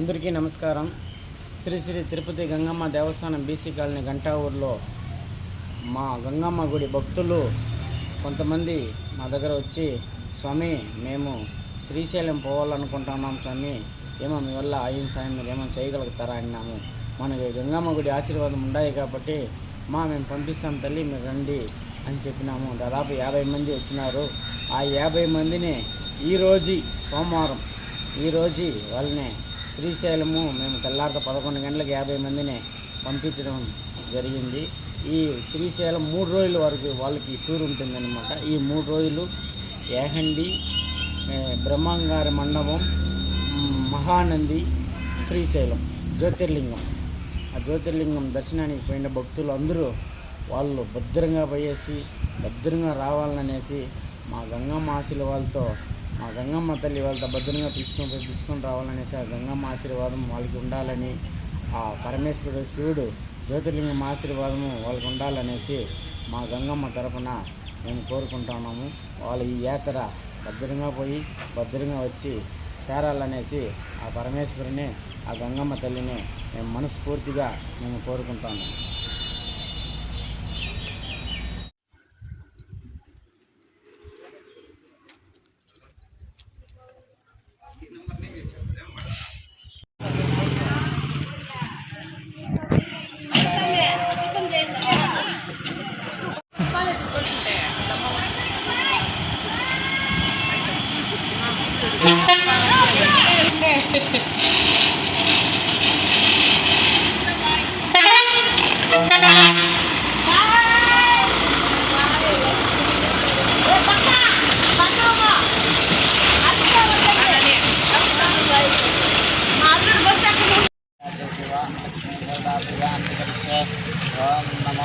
అందరికీ నమస్కారం. శ్రీ శ్రీ తిరుపతి గంగమ్మ దేవస్థానం BC colony Ganta ఊర్లో మా గంగమ్మ గుడి భక్తులు కొంతమంది మా దగ్గర వచ్చి స్వామి మేము శ్రీశైలం పోవాలనుకుంటున్నాం స్వామి. ఏమో మీ వల్ల అయిన సాయం మీరు ఏమైనా చేయగలుగుతారా? అన్నాము. మనకి గంగమ్మ గుడి ఆశీర్వాదం ఉండాయి కాబట్టి మా మేము పంపిస్తాం తల్లి మీరు రండి అని చెప్పినాము. దాదాపు యాభై మంది వచ్చినారు. ఆ యాభై మందిని ఈరోజు సోమవారం ఈరోజు వాళ్ళని శ్రీశైలము మేము తెల్లారితో పదకొండు గంటలకు యాభై మందిని పంపించడం జరిగింది. ఈ శ్రీశైలం మూడు రోజుల వరకు వాళ్ళకి టూర్ ఉంటుందన్నమాట. ఈ మూడు రోజులు ఏహండి బ్రహ్మంగారి మండపం మహానంది శ్రీశైలం జ్యోతిర్లింగం. ఆ జ్యోతిర్లింగం దర్శనానికి పోయిన భక్తులు అందరూ వాళ్ళు భద్రంగా పోయేసి భద్రంగా రావాలనేసి మా గంగమ్మ ఆశీర్వాదాలతో మా గంగమ్మ తల్లి వాళ్ళతో భద్రంగా పిలుచుకొని పోయి పిలుచుకొని రావాలనేసి ఆ గంగమ్మ ఆశీర్వాదం వాళ్ళకి ఉండాలని ఆ పరమేశ్వరుడు శివుడు జ్యోతిర్లింగం ఆశీర్వాదము వాళ్ళకి ఉండాలనేసి మా గంగమ్మ తరపున మేము కోరుకుంటున్నాము వాళ్ళు ఈ యాత్ర భద్రంగా పోయి భద్రంగా వచ్చి చేరాలనేసి ఆ పరమేశ్వరుని ఆ గంగమ్మ తల్లిని మేము మనస్ఫూర్తిగా మేము కోరుకుంటాము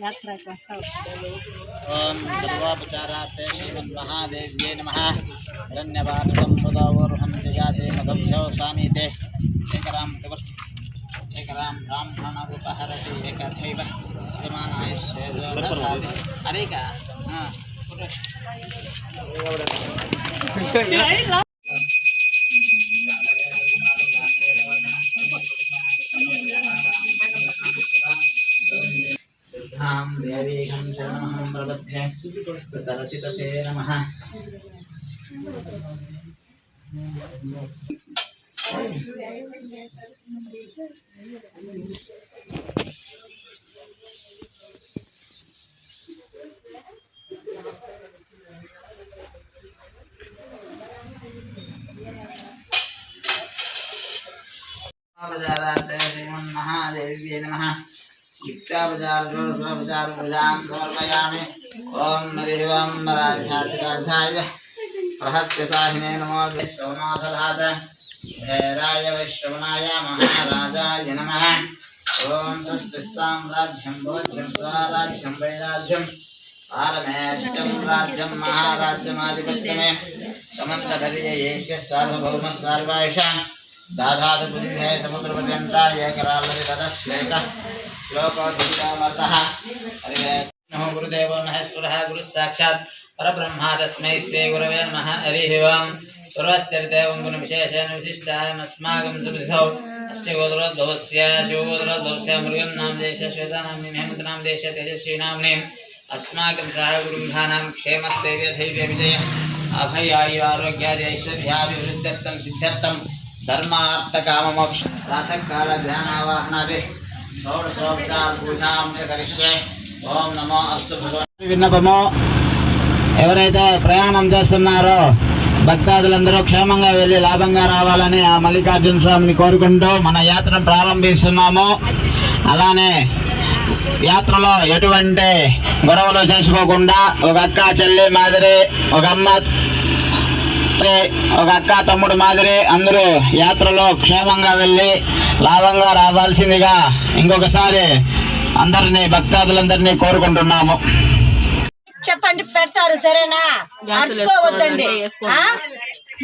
यात्रा का ओम सर्वोपचारार्थे श्रीमन् महादेव्ये नमः। हिरण्यवासं प्रदावरुहं जयाते मदभ्यो सानीते एकरां प्रवर्स एकरां ब्राह्मणमुपहरति एकथैव यजमानाय हरे का? सरसितसे नमः महादेव्य नमः युक्ता बजार सर्वजार भुजां समर्पयामि ओम नरिवाम्बराध्याधिराध्याय प्रहस्य साहिने नमो विश्वनाथधात भैराय विश्रवणाय महाराजाय नमः। ॐ स्वस्ति साम्राज्यं, बोध्यं, स्वराज्यं, वैराज्यं। पारमेष्टं राज्यं, महाराज्यमाधिपत्यमे। समन्तपर्ययेष्य सार्वभौमः सर्वायुषा। दाधातुपुरुभ्य समुद्रपर्यन्ता एकरालति ततः श्लोकः श्लोको गुरुदेव महेश्वर गुरु साक्षा पर श्रीगुरवे नमः। हरिः ओम्। सर्वस्त्यरितेवं गुणविशेषेण विशिष्टायमस्माकं सुबुधौ अस्य गोदरोद्धवस्य देश देश धर्मार्थकाममोक्ष। प्रातःकालध्यानावाहनादि। च करिष्ये విన్నపము. ఎవరైతే ప్రయాణం చేస్తున్నారో భక్తాదులందరూ క్షేమంగా వెళ్ళి లాభంగా రావాలని ఆ మల్లికార్జున స్వామిని కోరుకుంటూ మన యాత్రను ప్రారంభిస్తున్నాము. అలానే యాత్రలో ఎటువంటి గొడవలు చేసుకోకుండా ఒక అక్క చెల్లి మాదిరి ఒక అమ్మ ఒక అక్క తమ్ముడు మాదిరి అందరూ యాత్రలో క్షేమంగా వెళ్ళి లాభంగా రావాల్సిందిగా ఇంకొకసారి అందరినీ భక్తాదులందరినీ కోరుకుంటున్నాము. చెప్పండి పెడతారు సరేనా? అరుచుకోవద్దండి?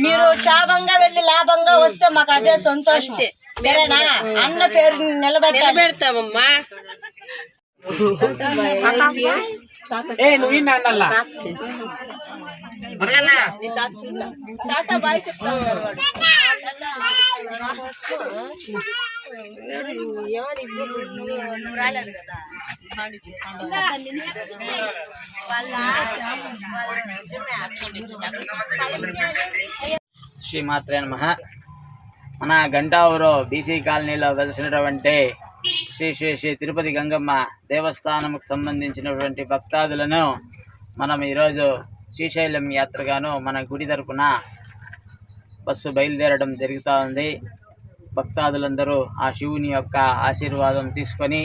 మీరు చావంగా వెళ్ళి లాభంగా వస్తే మాకు అదే సంతోషం. సరేనా? అన్న పేరు నిలబెట్టాలి. పెడతామమ్మా ఏ నువ్వు టాటా బాయ్ శ్రీ వాడు. శ్రీమాత్రే నమ మన గంటావురు బీసీ కాలనీలో వెలిసినటువంటి శ్రీ శ్రీ శ్రీ తిరుపతి గంగమ్మ దేవస్థానంకు సంబంధించినటువంటి భక్తాదులను మనం ఈరోజు శ్రీశైలం యాత్రగాను మన గుడి తరపున బస్సు బయలుదేరడం జరుగుతూ ఉంది భక్తాదులందరూ ఆ శివుని యొక్క ఆశీర్వాదం తీసుకొని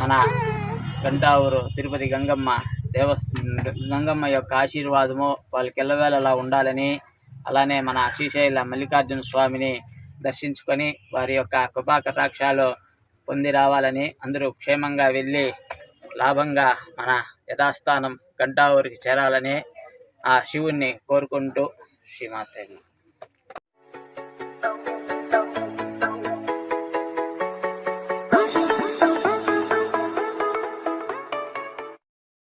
మన గంటావూరు తిరుపతి గంగమ్మ దేవస్థ గంగమ్మ యొక్క ఆశీర్వాదము వాళ్ళకి ఎల్లవేళలా ఉండాలని అలానే మన శ్రీశైల మల్లికార్జున స్వామిని దర్శించుకొని వారి యొక్క కృపాకటాక్షాలు పొంది రావాలని అందరూ క్షేమంగా వెళ్ళి లాభంగా మన యథాస్థానం గంటావూరికి చేరాలని ఆ శివుణ్ణి కోరుకుంటూ శ్రీమాతే